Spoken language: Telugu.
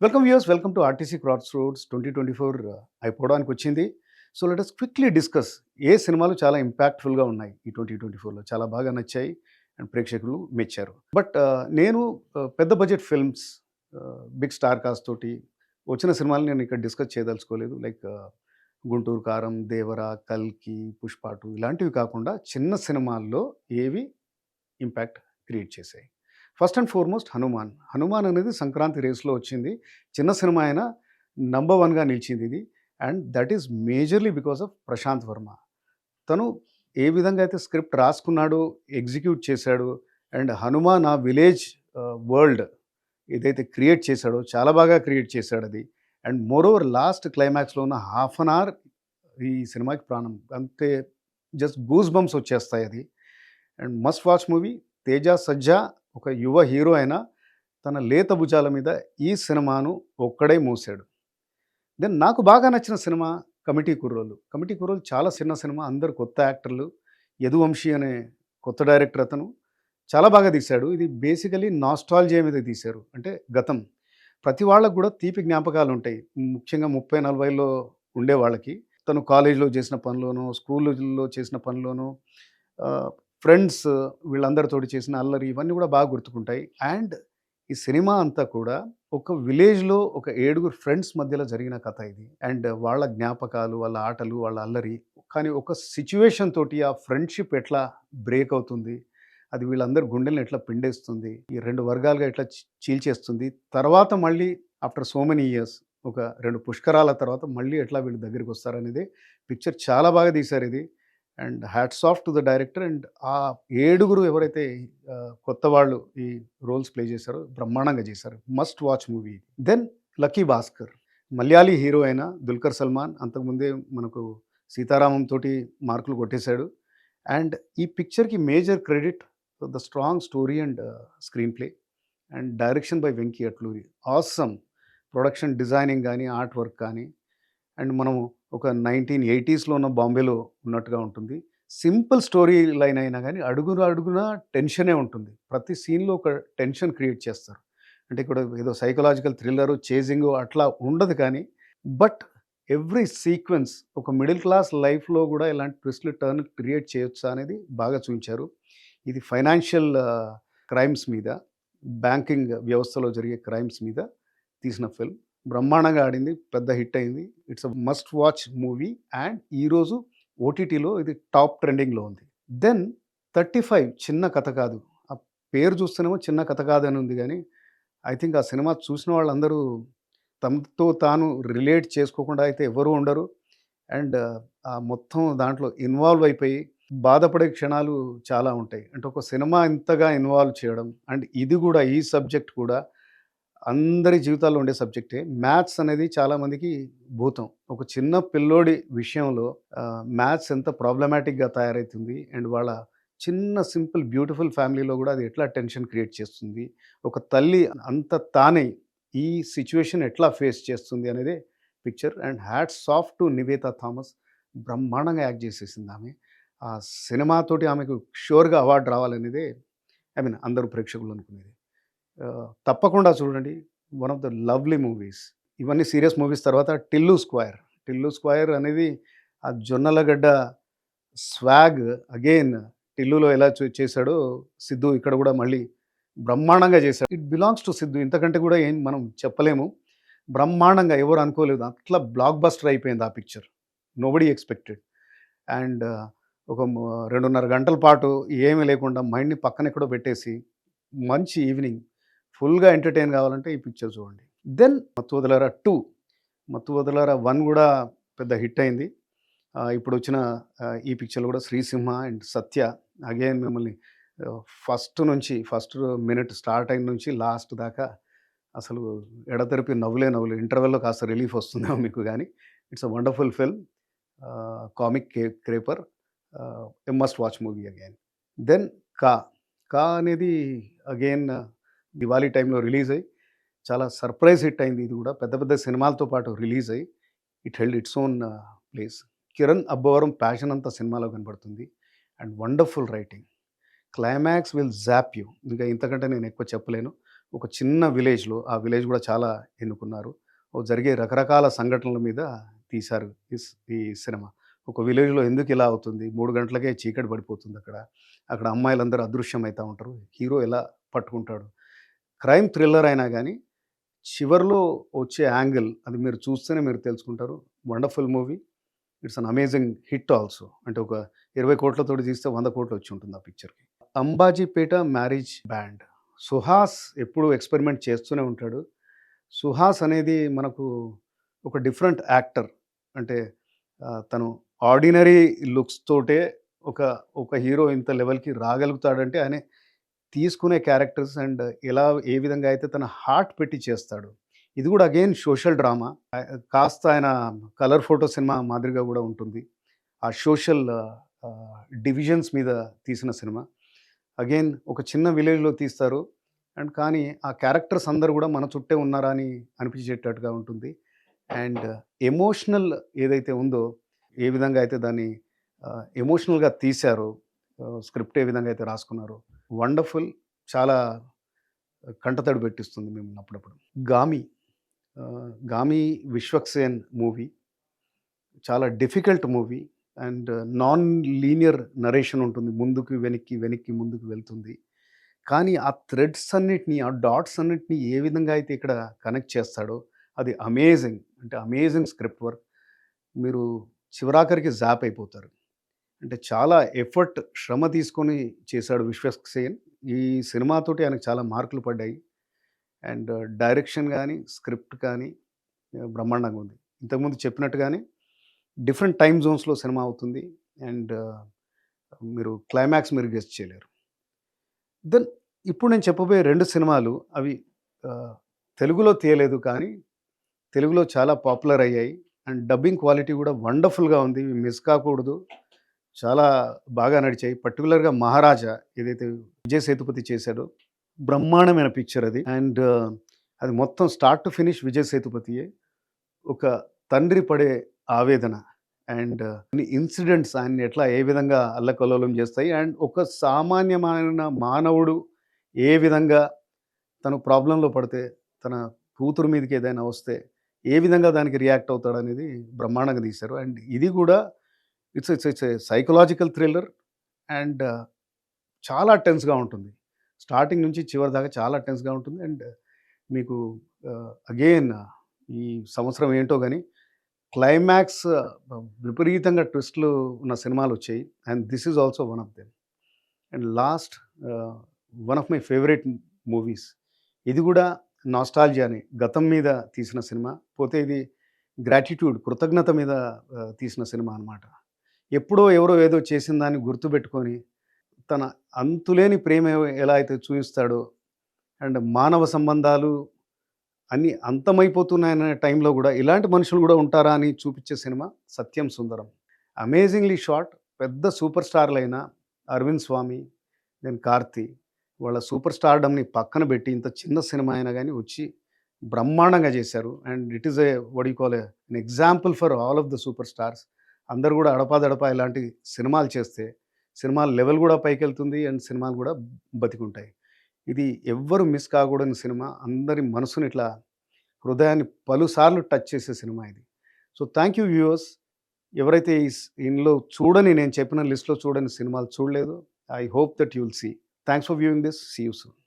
Welcome views welcome to RTC cross roads twenty twenty four అయిపోవడానికి వచ్చింది. So let us quickly discuss ఏ సినిమాలు చాలా ఇంపాక్ట్ఫుల్గా ఉన్నాయి ఈ ట్వంటీ ట్వంటీ ఫోర్లో చాలా బాగా నచ్చాయి అండ్ ప్రేక్షకులు మెచ్చారు. బట్ uh, నేను uh, పెద్ద budget films big star cast తోటి వచ్చిన సినిమాలు నేను ఇక్కడ డిస్కస్ చేయదలుచుకోలేదు. లైక్ uh, గుంటూరు కారం దేవర కల్కి పుష్పాటు ఇలాంటివి కాకుండా చిన్న సినిమాల్లో ఏవి ఇంపాక్ట్ క్రియేట్ చేశాయి. First and foremost Hanuman. Hanuman అనేది సంక్రాంతి రేస్లో వచ్చింది. చిన్న సినిమా అయినా నంబర్ వన్గా నిలిచింది ఇది. And that is majorly because of Prashanth Varma. తను ఏ విధంగా అయితే స్క్రిప్ట్ రాసుకున్నాడో ఎగ్జిక్యూట్ చేశాడు అండ్ హనుమాన్ ఆ విలేజ్ వరల్డ్ ఏదైతే క్రియేట్ చేశాడో చాలా బాగా క్రియేట్ చేశాడు అది. అండ్ మోర్ ఓవర్ లాస్ట్ క్లైమాక్స్లో ఉన్న హాఫ్ అన్ అవర్ ఈ సినిమాకి ప్రాణం. అంతే జస్ట్ గూస్ బంప్స్ వచ్చేస్తాయి అది. And must watch movie Teja Sajja ఒక యువ హీరో అయినా తన లేత భుజాల మీద ఈ సినిమాను ఒక్కడే మూసాడు. దెన్ నాకు బాగా నచ్చిన సినిమా కమిటీ కుర్రోలు కమిటీ కుర్రోలు చాలా చిన్న సినిమా అందరు కొత్త యాక్టర్లు. యదువంశీ అనే కొత్త డైరెక్టర్ అతను చాలా బాగా తీశాడు. ఇది బేసికలీ నాస్ట్రాలజీ మీద తీశారు. అంటే గతం. ప్రతి వాళ్ళకు కూడా తీపి జ్ఞాపకాలు ఉంటాయి. ముఖ్యంగా ముప్పై నలభైలో ఉండే వాళ్ళకి. తను కాలేజీలో చేసిన పనిలోనూ స్కూల్లో చేసిన పనిలోనూ ఫ్రెండ్స్ వీళ్ళందరితోటి చేసిన అల్లరి ఇవన్నీ కూడా బాగా గుర్తుకుంటాయి. అండ్ ఈ సినిమా అంతా కూడా ఒక విలేజ్లో ఒక ఏడుగురు ఫ్రెండ్స్ మధ్యలో జరిగిన కథ ఇది. అండ్ వాళ్ళ జ్ఞాపకాలు వాళ్ళ ఆటలు వాళ్ళ అల్లరి. కానీ ఒక సిచ్యువేషన్ తోటి ఆ ఫ్రెండ్షిప్ ఎట్లా బ్రేక్ అవుతుంది? అది వీళ్ళందరి గుండెలను ఎట్లా పిండేస్తుంది? ఈ రెండు వర్గాలుగా ఎట్లా చీల్చేస్తుంది? తర్వాత మళ్ళీ ఆఫ్టర్ సో మెనీ ఇయర్స్ ఒక రెండు పుష్కరాల తర్వాత మళ్ళీ ఎట్లా వీళ్ళు దగ్గరికి వస్తారనేది పిక్చర్ చాలా బాగా తీశారు ఇది. And hats off to the director and ఆ ఏడుగురు ఎవరైతే కొత్త వాళ్ళు ఈ రోల్స్ ప్లే చేశారో బ్రహ్మాండంగా చేశారు. Must watch movie then Lucky Bhaskar. Malayali hero అయిన దుల్కర్ సల్మాన్ అంతకుముందే మనకు సీతారామం తోటి మార్కులు కొట్టేశాడు. అండ్ ఈ పిక్చర్కి major credit the strong story and screenplay. And direction by Venky Atluri. Awesome. Production designing కానీ ఆర్ట్ వర్క్ కానీ అండ్ మనము ఒక నైన్టీన్ ఎయిటీస్లో ఉన్న బాంబేలో ఉన్నట్టుగా ఉంటుంది. సింపుల్ స్టోరీ లైన్ అయినా కానీ అడుగున అడుగున టెన్షనే ఉంటుంది. ప్రతి సీన్లో ఒక టెన్షన్ క్రియేట్ చేస్తారు. అంటే ఇక్కడ ఏదో సైకలాజికల్ థ్రిల్లరు చేజింగ్ అట్లా ఉండదు కానీ బట్ ఎవ్రీ సీక్వెన్స్ ఒక మిడిల్ క్లాస్ లైఫ్లో కూడా ఇలాంటి ట్విస్ట్లు టర్న్ క్రియేట్ చేయొచ్చా అనేది బాగా చూపించారు. ఇది ఫైనాన్షియల్ క్రైమ్స్ మీద బ్యాంకింగ్ వ్యవస్థలో జరిగే క్రైమ్స్ మీద తీసిన ఫిల్మ్. బ్రహ్మాండంగా ఆడింది పెద్ద హిట్ అయింది. It's a must watch movie and ఈరోజు ఓటీటీలో ఇది టాప్ ట్రెండింగ్లో ఉంది. దెన్ థర్టీ ఫైవ్ చిన్న కథ కాదు. ఆ పేరు చూస్తేనేమో చిన్న కథ కాదని ఉంది కానీ ఐ థింక్ ఆ సినిమా చూసిన వాళ్ళందరూ తమతో తాను రిలేట్ చేసుకోకుండా అయితే ఎవరు ఉండరు. అండ్ ఆ మొత్తం దాంట్లో ఇన్వాల్వ్ అయిపోయి బాధపడే క్షణాలు చాలా ఉంటాయి. అంటే ఒక సినిమా ఇంతగా ఇన్వాల్వ్ చేయడం అండ్ ఇది కూడా ఈ సబ్జెక్ట్ కూడా అందరి జీవితాల్లో ఉండే సబ్జెక్టే. మ్యాథ్స్ అనేది చాలామందికి భూతం. ఒక చిన్న పిల్లోడి విషయంలో మ్యాథ్స్ ఎంత ప్రాబ్లమాటిక్గా తయారవుతుంది అండ్ వాళ్ళ చిన్న సింపుల్ బ్యూటిఫుల్ ఫ్యామిలీలో కూడా అది ఎట్లా టెన్షన్ క్రియేట్ చేస్తుంది ఒక తల్లి అంత తానే ఈ సిచ్యువేషన్ ఎట్లా ఫేస్ చేస్తుంది అనేది పిక్చర్. అండ్ హ్యాట్ సాఫ్ట్ టు నివేతా థామస్ బ్రహ్మాండంగా యాక్ట్ చేసేసింది ఆమె. ఆ సినిమాతోటి ఆమెకు షూర్గా అవార్డు రావాలనేదే ఐ మీన్ అందరూ ప్రేక్షకులు అనుకునేది. తప్పకుండా చూడండి. One of the lovely movies ఇవన్నీ సీరియస్ మూవీస్ తర్వాత టిల్లు స్క్వైర్. టిల్లు స్క్వైర్ అనేది ఆ జొన్నలగడ్డ స్వాగ్ అగైన్ టిల్లులో ఎలా చేశాడో సిద్ధు ఇక్కడ కూడా మళ్ళీ బ్రహ్మాండంగా చేశాడు. It belongs to Siddhu. ఇంతకంటే కూడా ఏం మనం చెప్పలేము. బ్రహ్మాండంగా ఎవరు అనుకోలేదు. అట్లా బ్లాక్ బస్టర్ అయిపోయింది ఆ పిక్చర్ నోబడి ఎక్స్పెక్టెడ్ అండ్ ఒక రెండున్నర గంటల పాటు ఏమీ లేకుండా మైండ్ని పక్కన ఎక్కడో పెట్టేసి మంచి ఈవినింగ్ ఫుల్గా ఎంటర్టైన్ కావాలంటే ఈ పిక్చర్ చూడండి. Then Mathuvadalara two. Mathu Vadalara one కూడా పెద్ద హిట్ అయింది. ఇప్పుడు వచ్చిన ఈ పిక్చర్లో కూడా శ్రీసింహ అండ్ సత్య అగైన్ మిమ్మల్ని ఫస్ట్ నుంచి ఫస్ట్ మినిట్ స్టార్ట్ అయిన నుంచి లాస్ట్ దాకా అసలు ఎడతెరిపి నవ్వులే నవ్వులు ఇంటర్వెల్లో కాస్త రిలీఫ్ వస్తుందేమో మీకు కానీ it's a wonderful film comic కే క్రేపర్ ఎమ్ must watch movie again then Ka. Ka అనేది అగైన్ దివాళీ టైంలో రిలీజ్ అయ్యి చాలా సర్ప్రైజ్ హిట్ అయింది ఇది కూడా. పెద్ద పెద్ద సినిమాలతో పాటు రిలీజ్ అయ్యి it held its own place. Kiran Abbavaram passion అంతా సినిమాలో కనబడుతుంది. And wonderful writing. Climax will zap you. ఇంకా ఇంతకంటే నేను ఎక్కువ చెప్పలేను. ఒక చిన్న విలేజ్లో ఆ విలేజ్ కూడా చాలా ఎన్నుకున్నారు. ఓ జరిగే రకరకాల సంఘటనల మీద తీశారు ఈ ఈ సినిమా. ఒక విలేజ్లో ఎందుకు ఇలా అవుతుంది? మూడు గంటలకే చీకటి పడిపోతుంది అక్కడ. అక్కడ అమ్మాయిలందరూ అదృశ్యం అవుతూ ఉంటారు. హీరో ఎలా పట్టుకుంటాడు? క్రైమ్ థ్రిల్లర్ అయినా కానీ చివరిలో వచ్చే యాంగిల్ అది మీరు చూస్తేనే మీరు తెలుసుకుంటారు. Wonderful movie. It's an amazing hit also. అంటే ఒక ఇరవై కోట్లతోటి తీస్తే వంద కోట్లు వచ్చి ఉంటుంది ఆ పిక్చర్కి. Ambajipeta marriage band. సుహాస్ ఎప్పుడు ఎక్స్పెరిమెంట్ చేస్తూనే ఉంటాడు. సుహాస్ అనేది మనకు ఒక డిఫరెంట్ యాక్టర్. అంటే తను ఆర్డినరీ లుక్స్ తోటే ఒక ఒక హీరో ఇంత లెవెల్కి రాగలుగుతాడంటే ఆయన తీసుకునే క్యారెక్టర్స్ అండ్ ఎలా ఏ విధంగా అయితే తన హార్ట్ పెట్టి చేస్తాడు. ఇది కూడా అగైన్ సోషల్ డ్రామా కాస్త ఆయన కలర్ ఫోటో సినిమా మాదిరిగా కూడా ఉంటుంది. ఆ సోషల్ డివిజన్స్ మీద తీసిన సినిమా అగైన్ ఒక చిన్న విలేజ్లో తీస్తారు. అండ్ కానీ ఆ క్యారెక్టర్స్ అందరు కూడా మన చుట్టే ఉన్నారా అని అనిపించేటట్టుగా ఉంటుంది. అండ్ ఎమోషనల్ ఏదైతే ఉందో ఏ విధంగా అయితే దాన్ని ఎమోషనల్గా తీశారో స్క్రిప్ట్ ఏ విధంగా అయితే రాసుకున్నారో. వండర్ఫుల్ చాలా కంటతడి పెట్టిస్తుంది మిమ్మల్ని అప్పుడప్పుడు. గామి గామి విశ్వక్సేన్ మూవీ చాలా difficult movie and non linear narration ఉంటుంది. ముందుకు వెనక్కి వెనక్కి ముందుకు వెళ్తుంది. కానీ ఆ థ్రెడ్స్ అన్నిటిని ఆ డాట్స్ అన్నిటిని ఏ విధంగా అయితే ఇక్కడ కనెక్ట్ చేస్తాడో అది అమేజింగ్. అంటే అమేజింగ్ స్క్రిప్ట్ వర్క్. మీరు చివరాఖరికి జాప్ అయిపోతారు. అంటే చాలా ఎఫర్ట్ శ్రమ తీసుకొని చేశాడు విశ్వక్సేన్ ఈ సినిమాతోటి ఆయనకు చాలా మార్కులు పడ్డాయి. అండ్ డైరెక్షన్ కానీ స్క్రిప్ట్ కానీ బ్రహ్మాండంగా ఉంది. ఇంతకుముందు చెప్పినట్టుగానే డిఫరెంట్ టైం జోన్స్లో సినిమా అవుతుంది. అండ్ మీరు క్లైమాక్స్ మీరు గెస్ట్ చేయలేరు. దెన్ ఇప్పుడు నేను చెప్పబోయే రెండు సినిమాలు అవి తెలుగులో తీయలేదు కానీ తెలుగులో చాలా పాపులర్ అయ్యాయి. అండ్ డబ్బింగ్ క్వాలిటీ కూడా వండర్ఫుల్గా ఉంది. ఇవి మిస్ కాకూడదు. చాలా బాగా నడిచాయి. పర్టికులర్గా మహారాజా ఏదైతే విజయ సేతుపతి చేశాడో బ్రహ్మాండమైన పిక్చర్ అది. అండ్ uh, అది మొత్తం స్టార్ట్ టు ఫినిష్ విజయ సేతుపతియే. ఒక తండ్రి పడే ఆవేదన. అండ్ కొన్ని ఇన్సిడెంట్స్ ఆయన్ని ఎట్లా ఏ విధంగా అల్లకల్లోలం చేస్తాయి. అండ్ ఒక సామాన్యమైన మానవుడు ఏ విధంగా తను ప్రాబ్లంలో పడితే తన కూతురు మీదకి ఏదైనా వస్తే ఏ విధంగా దానికి రియాక్ట్ అవుతాడు అనేది బ్రహ్మాండంగా తీశారు. అండ్ ఇది కూడా it's it's it's psychological thriller and uh, చాలా టెన్స్గా ఉంటుంది. స్టార్టింగ్ నుంచి చివరి దాకా చాలా టెన్స్గా ఉంటుంది అండ్ uh, మీకు uh, అగైన్ ఈ సంవత్సరం ఏంటో కానీ క్లైమాక్స్ విపరీతంగా ట్విస్ట్లు ఉన్న సినిమాలు వచ్చాయి and this is also one of them. And last one of my favourite movies. ఇది కూడా నాస్టాలజియాని గతం మీద తీసిన సినిమా పోతే ఇది గ్రాటిట్యూడ్ కృతజ్ఞత మీద తీసిన సినిమా అన్నమాట. ఎప్పుడో ఎవరో ఏదో చేసిన దాన్ని గుర్తుపెట్టుకొని తన అంతులేని ప్రేమ ఎలా అయితే చూపిస్తాడో అండ్ మానవ సంబంధాలు అన్నీ అంతమైపోతున్నాయనే టైంలో కూడా ఇలాంటి మనుషులు కూడా ఉంటారా అని చూపించే సినిమా సత్యం సుందరం. అమేజింగ్లీ షార్ట్ పెద్ద సూపర్ స్టార్లైన అరవింద్ స్వామి దెన్ కార్తీ వాళ్ళ సూపర్ స్టార్డమ్ని పక్కన పెట్టి ఇంత చిన్న సినిమా అయినా కానీ వచ్చి బ్రహ్మాండంగా చేశారు. And it is a what you call an example for all of the super stars అందరు కూడా అడపాదడపా ఇలాంటి సినిమాలు చేస్తే సినిమాల లెవెల్ కూడా పైకి వెళ్తుంది అండ్ సినిమాలు కూడా బతికుంటాయి. ఇది ఎవ్వరు మిస్ కాకూడని సినిమా. అందరి మనసుని ఇట్లా హృదయాన్ని పలుసార్లు టచ్ చేసే సినిమా ఇది. So thank you viewers. ఎవరైతే ఈ ఇందులో చూడని నేను చెప్పిన లిస్ట్లో చూడని సినిమాలు చూడలేదు. I hope that you'll see. Thanks for viewing this. See you soon.